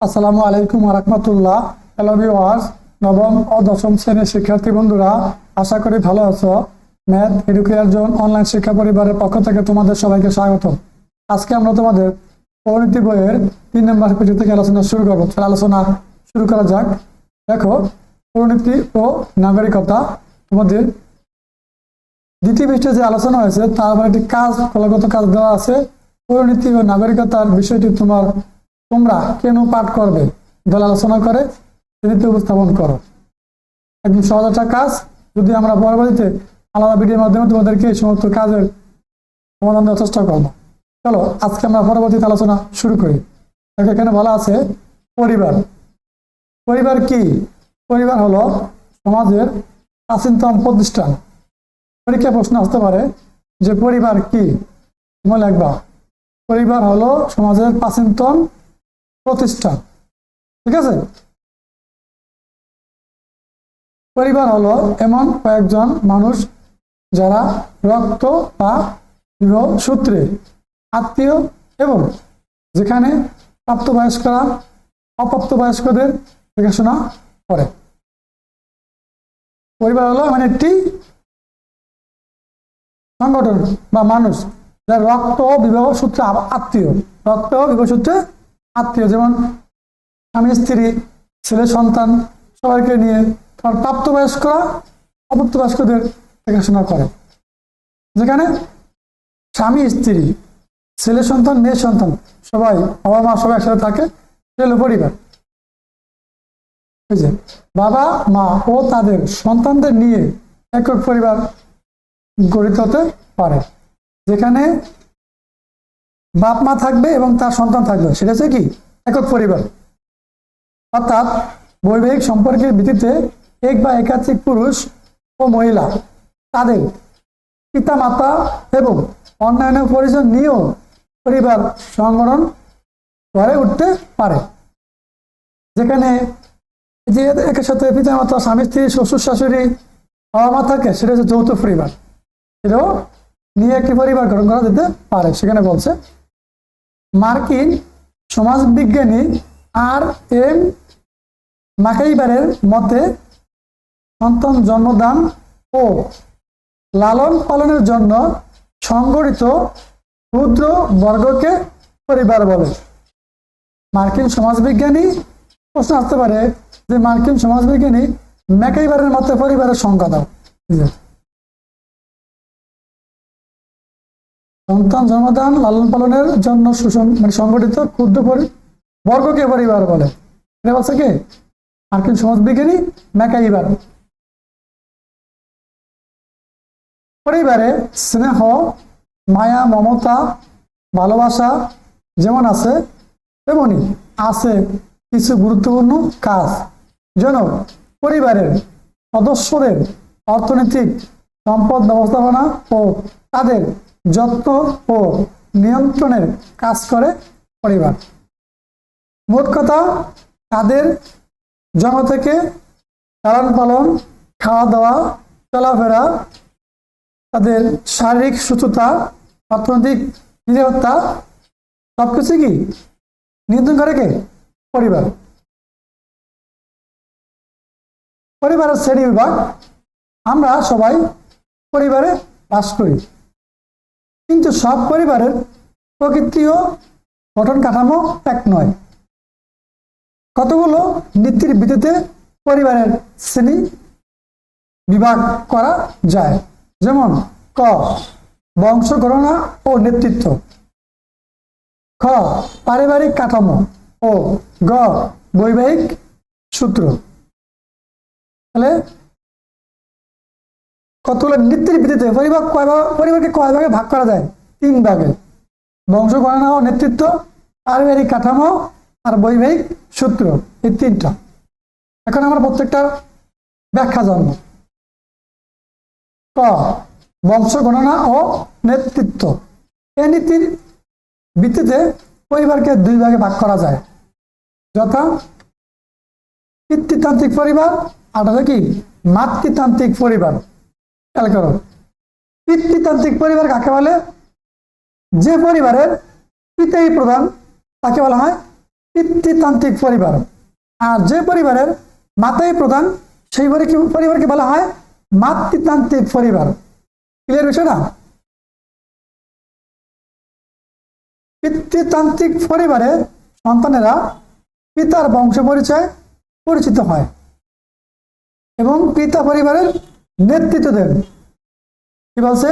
আসসালামু আলাইকুম রহমতুল্লাহ। Hello viewers নবম ও দশম শ্রেণির শিক্ষার্থী বন্ধুরা, আশা করি ভালো আছো। ম্যাথ এডুকেয়ার জোন অনলাইন শিক্ষা পরিবারের পক্ষ থেকে তোমাদের সবাইকে স্বাগত আজকে আমরা তোমাদের পরিণতি বইয়ের তিন নম্বর পেজ থেকে আলোচনা শুরু করব। তাহলে আলোচনা শুরু করা যাক। দেখো পরিণতি ও নাগরিকতা। তোমাদের দ্বিতীয় পৃষ্ঠে যে আলোচনা হয়েছে, তার আবার একটি কাজ কলাগত কাজ দেওয়া আছে। পরিণতি ও নাগরিকতার বিষয়টি তোমার তোমরা কেন পাঠ করবে? দল আলোচনা করে সেটিতে উপস্থাপন করো। একদম সহজ একটা কাজ, যদি আমরা পরবর্তীতে আলাদা ভিডিওর মাধ্যমে তোমাদেরকে এই সমস্ত কাজের সমাধান দেওয়ার চেষ্টা করব। চলো, আজকে আমরা পরবর্তীতে আলোচনা শুরু করি। এখানে বলা আছে পরিবার। পরিবার কি? পরিবার হলো সমাজের প্রাচীনতম প্রতিষ্ঠান। পরীক্ষা প্রশ্ন আসতে পারে যে পরিবার কি? তোমরা লিখবা পরিবার হলো সমাজের প্রাচীনতম প্রতিষ্ঠান ঠিক আছে? পরিবার হলো এমন কয়েকজন মানুষ যারা রক্ত বা সূত্রে আত্মীয় এবং যেখানে প্রাপ্তবয়স্করা, অপ্রাপ্তবয়স্কদের দেখাশোনা করে। পরিবার হলো মানে একটি সংগঠন বা মানুষ যার রক্ত বিবাহ সূত্রে আত্মীয়। রক্ত বিবাহ সূত্রে আত্মীয়, যেমন স্বামী, স্ত্রী, ছেলে, সন্তান, সবাইকে নিয়ে তোমার প্রাপ্তবয়স্করা অপ্রাপ্তবয়স্কদের দেখাশোনা করে। যেখানে স্বামী, স্ত্রী, ছেলে, সন্তান, মেয়ে, সন্তান, সবাই বাবা, মা সবাই একসাথে থাকে হলো পরিবার। বুঝছে বাবা, মা ও তাদের সন্তানদের নিয়ে একক পরিবার গঠিত হতে পারে। যেখানে বাপ মা থাকবে এবং তার সন্তান থাকবে, সেটা হচ্ছে কি? একক পরিবার। অর্থাৎ বৈবাহিক সম্পর্কের ভিত্তিতে এক বা একাধিক পুরুষ ও মহিলা, তাদের পিতা মাতা এবং অন্যান্য পরিজন নিয়েও পরিবার সংগঠন গড়ে উঠতে পারে। যেখানে যে একের সাথে পিতা মাতা স্বামী, স্ত্রী, শ্বশুর, শাশুড়ি বাবা মা থাকে, সেটা হচ্ছে যৌথ পরিবার। এটাও নিয়ে একটি পরিবার গঠন করা যেতে পারে, সেখানে বলছে মার্কিন সমাজবিজ্ঞানী আর এম মাকাইবারের মতে সন্তান জন্মদান ও লালন পালনের জন্য সংগঠিত ক্ষুদ্র বর্গকে পরিবার বলে। মার্কিন সমাজবিজ্ঞানী প্রশ্ন আসতে পারে যে মার্কিন সমাজবিজ্ঞানী ম্যাকাইবারের মতে পরিবারের সংখ্যা দাও। সন্তান জন্মদান, লালন পালনের জন্য সুসং- মানে সংগঠিত, ক্ষুদ্র বর্গকে পরিবার বলে। বলছে কে? মার্কিন সমাজবিজ্ঞানী ম্যাকাইবার পরিবারে স্নেহ, মায়া, মমতা, ভালোবাসা যেমন আছে, তেমনি আছে কিছু গুরুত্বপূর্ণ কাজ। যেন পরিবারের সদস্যদের অর্থনৈতিক সম্পদ ব্যবস্থাপনা ও তাদের যত্ন ও নিয়ন্ত্রণের কাজ করে পরিবার। মোট কথা, তাদের জন্ম থেকে লালন পালন খাওয়া দাওয়া চলাফেরা, তাদের শারীরিক সুস্থতা, অর্থনৈতিক নিরাপত্তা সবকিছু কি নিয়ন্ত্রণ করে কে? পরিবার। পরিবারের শ্রেণি বিভাগ, আমরা সবাই পরিবারে বাস করি। কিন্তু সব পরিবারের প্রকৃতি ও গঠন কাঠামো এক নয়। কতগুলো নীতির ভিত্তিতে পরিবারের শ্রেণি বিভাগ করা যায়? যেমন, ক বংশ গণনা ও নেতৃত্ব। খ, পারিবারিক কাঠামো ও গ, বৈবাহিক সূত্র। তাহলে কতগুলো নীতির ভিত্তিতে পরিবার কয় পরিবারকে কয় ভাগে ভাগ করা যায়? তিন ভাগে। বংশ গণনা ও নেতৃত্ব, পারিবারিক কাঠামো আর বৈবাহিক সূত্র, এই তিনটা। এখন আমরা প্রত্যেকটার ব্যাখ্যা জানব। ক, বংশ গণনা ও নেতৃত্ব। এই নীতির ভিত্তিতে পরিবারকে দুই ভাগে ভাগ করা যায়। যথা পিতৃতান্ত্রিক পরিবার আর কি? মাতৃতান্ত্রিক পরিবার। খেয়াল করো। পিতৃতান্ত্রিক পরিবার কাকে বলে? যে পরিবারের পিতাই প্রধান, তাকে বলা হয় পিতৃতান্ত্রিক পরিবার। আর যে পরিবারের মাতাই প্রধান, সেই পরি- পরিবারকে বলা হয় মাতৃতান্ত্রিক পরিবার। ক্লিয়ার বিষয় না? পিতৃতান্ত্রিক পরিবারে সন্তানেরা পিতার বংশ পরিচয় পরিচিত হয় এবং পিতা পরিবারের নেতৃত্ব দেন। কি বলছে?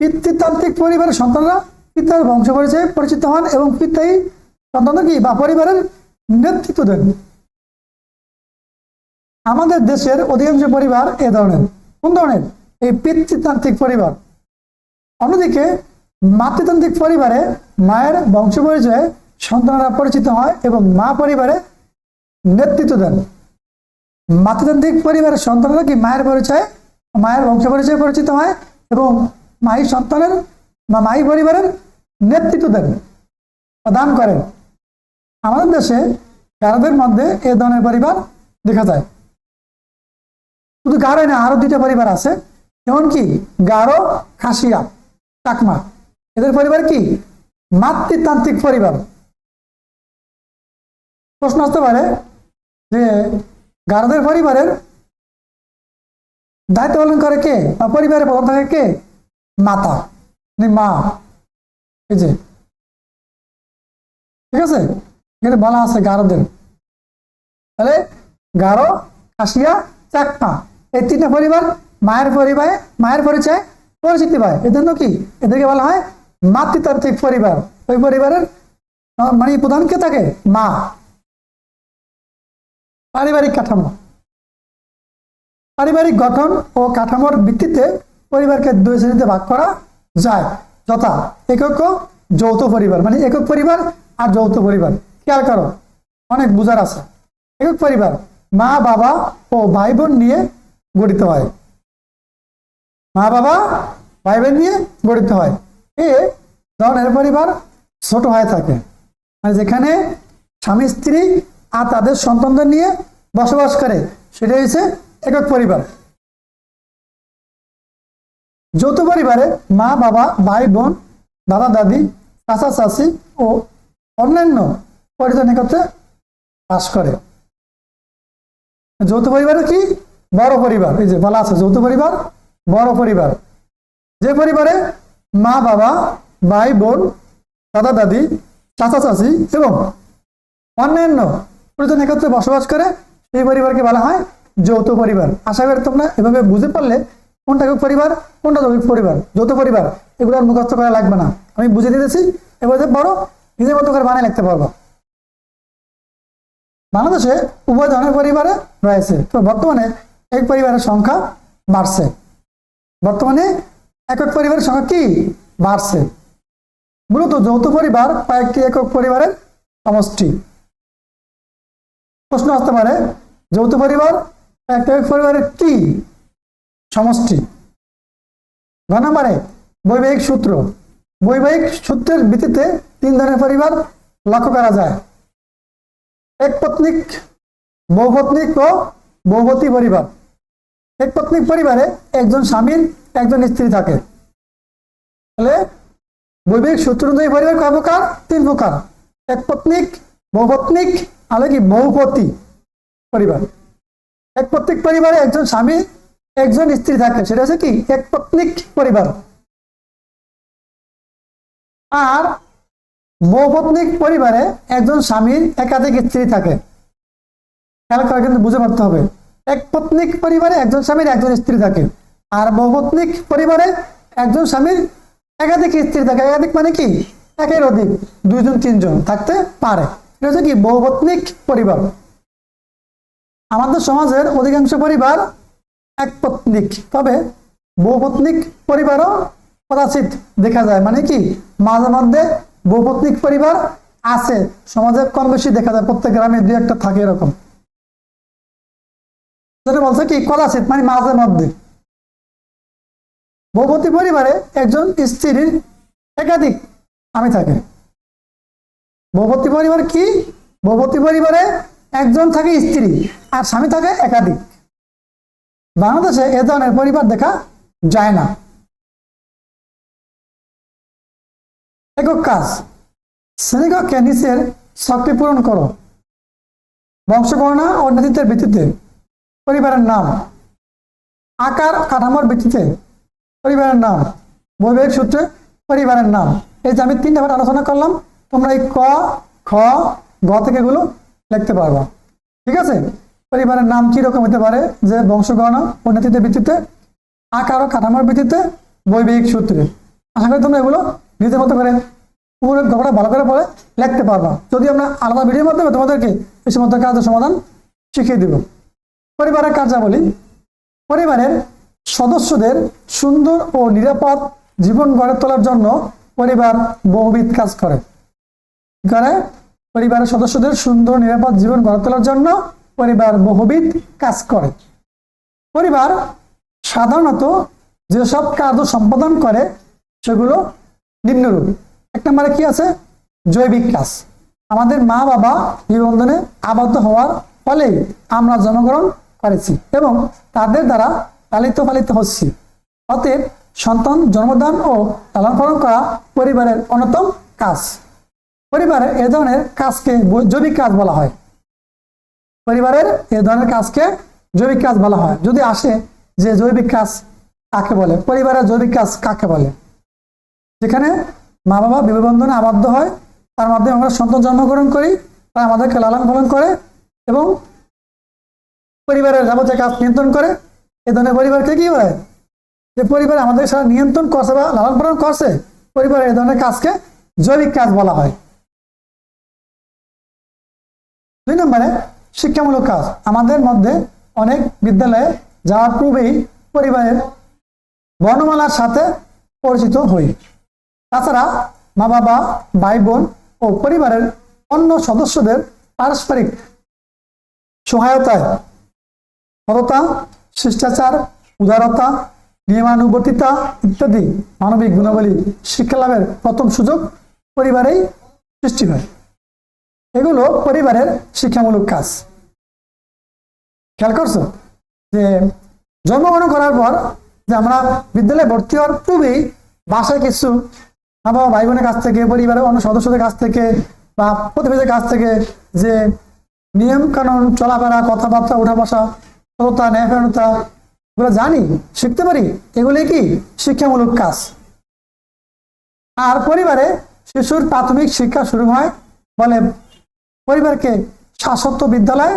পিতৃতান্ত্রিক পরিবারের সন্তানরা পিতার বংশ পরিচয়ে পরিচিত হন এবং পিতাই সন্তানদের কি বা পরিবারের নেতৃত্ব দেন। আমাদের দেশের অধিকাংশ পরিবার এ ধরনের। কোন ধরনের? এই পিতৃতান্ত্রিক পরিবার। অন্যদিকে মাতৃতান্ত্রিক পরিবারে মায়ের বংশ পরিচয়ে সন্তানরা পরিচিত হয় এবং মা পরিবারে নেতৃত্ব দেন। মাতৃতান্ত্রিক পরিবারের সন্তানরা কি মায়ের পরিচয়, মায়ের বংশ পরিচয়ে পরিচিত হয় এবং মাই সন্তানের বা মাই পরিবারের নেতৃত্ব দেন প্রদান করেন? আমাদের দেশে গারদের মধ্যে এ ধরনের পরিবার দেখা যায়। শুধু গারো না আরও দুইটা পরিবার আছে। যেমন কি, গারো, খাসিয়া, চাকমা। এদের পরিবার কি? মাতৃতান্ত্রিক পরিবার। প্রশ্ন আসতে পারে যে গারদের পরিবারের দায়িত্ব পালন করে কে? বা পরিবারের প্রধান থাকে কে? মাতা মানে মা। এই যে। ঠিক আছে? এখানে বলা আছে গারোদের। তাহলে গারো কাশিয়া চাকমা। এই তিনটা পরিবার মায়ের পরিবারে, মায়ের পরিচয় পরিচিতি পায়। এর জন্য কি? এদেরকে বলা হয় মাতৃতান্ত্রিক পরিবার। ওই পরিবারের মানে প্রধান কে থাকে? মা। পারিবারিক কাঠামো। পারিবারিক গঠন ও কাঠামোর ভিত্তিতে পরিবারকে দুই শ্রেণীতে ভাগ করা যায়, যথা একক যৌথ পরিবার। মানে একক পরিবার আর যৌথ পরিবার। খেয়াল করো, অনেক বুঝার আছে। একক পরিবার মা, বাবা ও ভাই বোন নিয়ে গঠিত হয়। মা, বাবা ভাই বোন নিয়ে গঠিত হয়। এ ধরনের পরিবার ছোট হয়ে থাকে। মানে যেখানে স্বামী স্ত্রী আর তাদের সন্তানদের নিয়ে বসবাস করে। সেটা হচ্ছে একক পরিবার। যৌথ পরিবারে মা, বাবা, ভাই, বোন, দাদা, দাদি, চাচা, চাচি ও অন্যান্য পরিজন একত্রে বাস করে। যৌথ পরিবারে কি? বড় পরিবার। এই যে বলা আছে, যৌথ পরিবার, বড় পরিবার। যে পরিবারে মা, বাবা, ভাই, বোন, দাদা, দাদি, চাচা, চাচি এবং অন্যান্য পরিজন একত্রে বসবাস করে, সেই পরিবারকে বলা হয় যৌথ পরিবার। আশা করি তোমরা এভাবে বুঝে পারলে কোনটা একক পরিবার, কোনটা যৌথ পরিবার। যৌথ পরিবার এগুলো আর মুখস্থ করা লাগবে না। আমি বুঝে দিতেছি, এবার বড় নিজের মতো করে বানিয়ে লিখতে পারব। বাংলাদেশে উভয় ধরনের পরিবারে রয়েছে। তো বর্তমানে এক পরিবারের সংখ্যা বাড়ছে। বর্তমানে একক পরিবারের সংখ্যা কি? বাড়ছে। মূলত যৌথ পরিবার কয়েকটি একক পরিবারের সমষ্টি। প্রশ্ন আসতে পারে, যৌথ পরিবার একটা পরিবারের কি সমষ্টি? ঘ নম্বরে, বৈবাহিক সূত্র। বৈবাহিক সূত্রের ভিত্তিতে তিন ধরনের পরিবার লক্ষ্য করা যায়। এক পত্নিক বহুপত্নিক ও বহুপতি পরিবার। এক পত্নিক পরিবারে একজন স্বামীর, একজন স্ত্রী থাকে। তাহলে বৈবাহিক সূত্র অনুযায়ী পরিবার কয় প্রকার? তিন প্রকার। এক পত্নিক বহুপত্নিক কি বহুপতি পরিবার। এক পত্নিক পরিবারে একজন স্বামী, একজন স্ত্রী থাকে। সেটা হচ্ছে কি? এক পত্নিক পরিবার। আর বহুপত্নিক পরিবারে একজন স্বামীর একাধিক স্ত্রী থাকে। খেয়াল করে কিন্তু বুঝে পারতে হবে। এক পত্নিক পরিবারে একজন স্বামীর একজন স্ত্রী থাকে। আর বহুপত্নিক পরিবারে একজন স্বামীর একাধিক স্ত্রী থাকে। একাধিক মানে কি? একের অধিক। দুইজন, তিনজন থাকতে পারে। এটা হচ্ছে কি, বহুপত্নিক পরিবার। আমাদের সমাজের অধিকাংশ পরিবার এক পত্নিক তবে বহুপত্নিক পরিবারও কদাচিৎ দেখা যায়। মানে কি, মাঝে মধ্যে বহুপত্নিক পরিবার আছে। সমাজে কম বেশি দেখা যায়, প্রত্যেক গ্রামে দুই একটা থাকে এরকম। যেটা বলছে কি, কদাচিৎ মানে মাঝে মধ্যে। বহুপতি পরিবারে একজন স্ত্রীর একাধিক আমি থাকে। বহুপতি পরিবার কি? বহুপতি পরিবারে একজন থাকে স্ত্রী আর স্বামী থাকে একাধিক। বাংলাদেশে এ ধরনের পরিবার দেখা যায় না। একক কাজ, শ্রেণীকক্ষে নিচের শখটি পূরণ করো। বংশগণনা ও নেতৃত্বের ভিত্তিতে পরিবারের নাম। আকার, কাঠামোর ভিত্তিতে পরিবারের নাম। বৈবাহিক সূত্রে পরিবারের নাম। এই যে আমি তিনটা আলোচনা করলাম তোমরা এই ক, খ গ থেকে এগুলো লিখতে পারবা। ঠিক আছে? পরিবারের নাম কি রকম হতে পারে? যে বংশগণনা ও নেতৃত্বের ভিত্তিতে, আকার ও কাঠামোর ভিত্তিতে, বৈবাহিক সূত্রে। আশা করি তোমরা এগুলো নিজের মতো করে পুরো গল্পটা ভালো করে পড়ে লিখতে পারবা। যদি আমরা আলাদা ভিডিওর মাধ্যমে তোমাদেরকে এই সমস্ত কাজের সমাধান শিখিয়ে দিব। পরিবারের কার্যাবলী। পরিবারের সদস্যদের সুন্দর ও নিরাপদ জীবন গড়ে তোলার জন্য পরিবার বহুবিধ কাজ করে। করে পরিবারের সদস্যদের সুন্দর, নিরাপদ জীবন গড়ে তোলার জন্য পরিবার বহুবিধ কাজ করে। পরিবার সাধারণত যেসব কার্য সম্পাদন করে, সেগুলো নিম্নরূপ। এক নম্বরে কি আছে? জৈবিক কাজ। আমাদের মা বাবা নিবন্ধনে আবদ্ধ হওয়ার ফলেই আমরা জন্মগ্রহণ করেছি এবং তাদের দ্বারা পালিত পালিত হচ্ছি। অতএব সন্তান জন্মদান ও লালন পালন করা পরিবারের অন্যতম কাজ। পরিবারের এ ধরনের কাজকে জৈবিক কাজ বলা হয়। পরিবারের এ ধরনের কাজকে জৈবিক কাজ বলা হয়। যদি আসে যে জৈবিক কাজ কাকে বলে? পরিবারের জৈবিক কাজ কাকে বলে? যেখানে মা বাবা বিবাহবন্ধনে আবদ্ধ হয়, তার মাধ্যমে আমরা সন্তান জন্মগ্রহণ করি, তারা আমাদেরকে লালন পালন করে এবং পরিবারের যাবতীয় কাজ নিয়ন্ত্রণ করে। এ ধরনের পরিবারকে কি বলে? যে পরিবার আমাদের সারা নিয়ন্ত্রণ করছে বা লালন পালন করছে, পরিবারের এ ধরনের কাজকে জৈবিক কাজ বলা হয়। দুই নম্বরে, শিক্ষামূলক কাজ। আমাদের মধ্যে অনেক বিদ্যালয়ে যাওয়ার পূর্বেই পরিবারের বর্ণমালার সাথে পরিচিত হই। তাছাড়া মা বাবা ভাই বোন ও পরিবারের অন্য সদস্যদের পারস্পরিক সহায়তায় সততা শিষ্টাচার, উদারতা, নিয়মানুবর্তিতা ইত্যাদি মানবিক গুণাবলী শিক্ষা লাভের প্রথম সুযোগ পরিবারেই সৃষ্টি হয়। এগুলো পরিবারের শিক্ষামূলক কাজ। খেয়াল করছ? যে জন্মগ্রহণ করার পর যে আমরা বিদ্যালয়ে ভর্তি হওয়ার পূর্বেই বাসায় কিছু বাবা ভাই বোনের কাছ থেকে, পরিবারের অন্য সদস্যদের কাছ থেকে বা প্রতিবেশীর কাছ থেকে যে নিয়ম কানুন, চলাফেরা, কথাবার্তা উঠা বসা সততা ন্যায়পরণতা এগুলো জানি, শিখতে পারি এগুলি কি? শিক্ষামূলক কাজ। আর পরিবারে শিশুর প্রাথমিক শিক্ষা শুরু হয় বলে পরিবারকে শাসত্ব বিদ্যালয়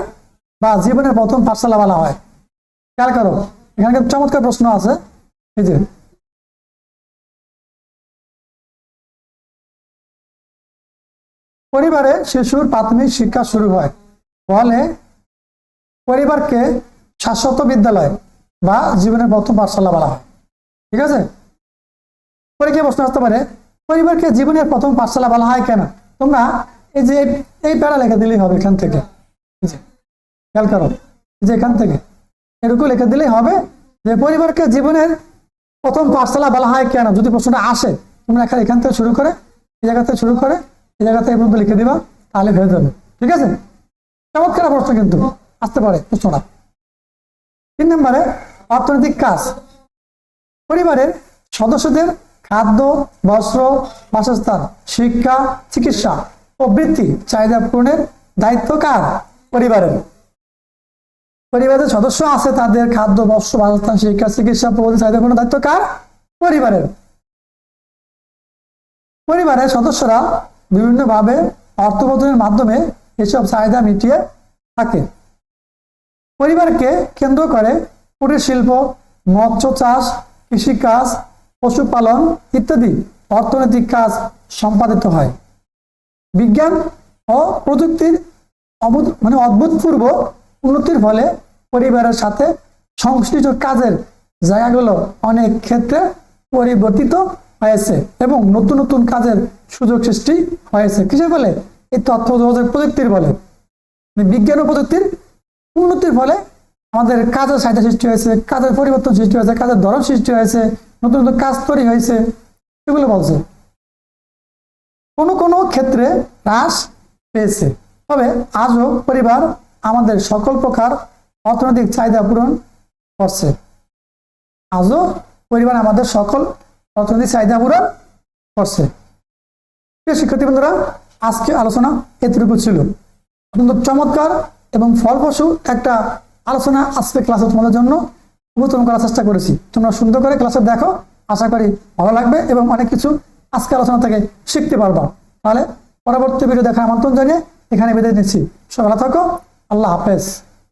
বা জীবনের প্রথম পাঠশালা বলা হয়। খেয়াল করো, এখানে কিন্তু চমৎকার প্রশ্ন আছে। এই যে, পরিবারে শিশুর প্রাথমিক শিক্ষা শুরু হয়, ফলে পরিবারকে শাশ্বত বিদ্যালয় বা জীবনের প্রথম পাঠশালা বলা হয়। ঠিক আছে? পরীক্ষায় প্রশ্ন আসতে পারে? পরিবারকে জীবনের প্রথম পাঠশালা বলা হয় কেন? তোমরা এই যে এই প্যারা লেখা দিলেই হবে এখান থেকে। খেয়াল করো। যে এখান থেকে। এটুকু লিখে দিলেই হবে যে পরিবারকে জীবনের প্রথম পাঠশালা বলা হয় কেন? যদি প্রশ্নটা আসে, তোমরা এখানে এখান থেকে শুরু করে, এই জায়গা থেকে শুরু করে, এই জায়গা থেকে পর্যন্ত লিখে দিবা, তাহলে হয়ে যাবে। ঠিক আছে? চমৎকার প্রশ্ন কিন্তু। আসতে পারে প্রশ্নটা। তিন নম্বরে, অর্থনৈতিক কাজ। পরিবারের সদস্যদের খাদ্য, বস্ত্র, বাসস্থান, শিক্ষা, চিকিৎসা। ও বৃত্তি চাহিদা পূরণের দায়িত্ব কার? পরিবারের। পরিবারের সদস্য আছে তাদের খাদ্য, বস্ত্র, বাসস্থান, শিক্ষা, চিকিৎসা প্রভৃতি চাহিদা পূরণের দায়িত্ব কার? পরিবারের। পরিবারের সদস্যরা বিভিন্নভাবে অর্থ প্রদানের মাধ্যমে এসব চাহিদা মিটিয়ে থাকে। পরিবারকে কেন্দ্র করে কুটির শিল্প, মৎস্য চাষ, কৃষিকাজ, পশুপালন ইত্যাদি অর্থনৈতিক কাজ সম্পাদিত হয়। বিজ্ঞান ও প্রযুক্তির মানে অভূতপূর্ব উন্নতির ফলে পরিবারের সাথে সংশ্লিষ্ট কাজের জায়গাগুলো অনেক ক্ষেত্রে পরিবর্তিত হয়েছে এবং নতুন নতুন কাজের সুযোগ সৃষ্টি হয়েছে। কিসে বলে এই তথ্য যোগাযোগ প্রযুক্তির বলে মানে বিজ্ঞান ও প্রযুক্তির উন্নতির ফলে আমাদের কাজের চাহিদা সৃষ্টি হয়েছে, কাজের পরিবর্তন সৃষ্টি হয়েছে, কাজের ধরন সৃষ্টি হয়েছে, নতুন নতুন কাজ তৈরি হয়েছে, এগুলো বলছে। কোনো কোনো ক্ষেত্রে হ্রাস পেয়েছে। তবে আজও পরিবার আমাদের সকল প্রকার অর্থনৈতিক চাহিদা পূরণ করছে। আজও পরিবার আমাদের সকল অর্থনৈতিক চাহিদা পূরণ করছে। প্রিয় শিক্ষার্থী বন্ধুরা আজকে আলোচনা এতটুকু ছিল। অত্যন্ত চমৎকার এবং ফলপ্রসূ একটা আলোচনা আজকে ক্লাসে তোমাদের জন্য উপস্থাপন করার চেষ্টা করেছি। তোমরা সুন্দর করে ক্লাসে দেখো, আশা করি ভালো লাগবে এবং অনেক কিছু আজকে আলোচনা থেকে শিখতে পারবা। তাহলে পরবর্তী ভিডিও দেখার আমন্ত্রণ জানিয়ে এখানে বেঁধে নিচ্ছি। সকালে থাকো। আল্লাহ হাফেজ।